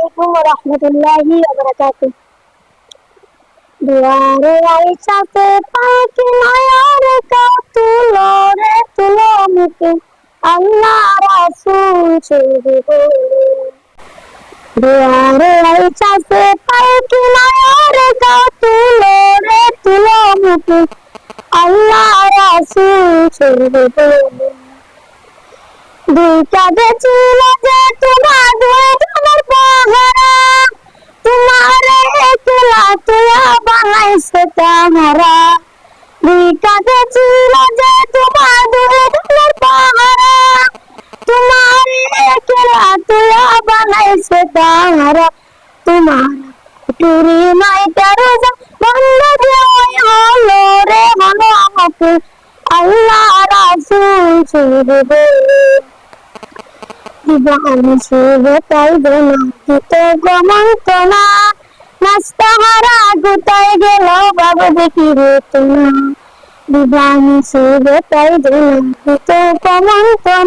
আলাইকুম ওয়া রাহমাতুল্লাহি ওয়া বারাকাতুহু। দুয়ারে আইসাতে পাখি নয়র কাউ রে তুলো মুখে। আল্লাহ রাসূল ছবি বলে দুয়ারে আইসাতে পাখি নয়র কাউ রে তুলো মুখে। আল্লাহ রাসূল ছবি বলে দুইটা গেছিল যে তোমার পাহারা তোমার একলা বানাইছে তাহারা দুইটা গেছিল যে তোমার দুই তোমার পাহারা তোমার একলা তুয়া বানাইছে তাহারা তোমার টুরি নাই তেরো বন্ধ দেওয়াই হলো রে হলো আমাকে আল্লাহ রাসূল ছুড়ে বলে আমি শুভে পাইব না দিত গমন্ত না Nasta haragu tai gelo babu dikiri tuna Dibani sebe tai gelo Itu paman tuna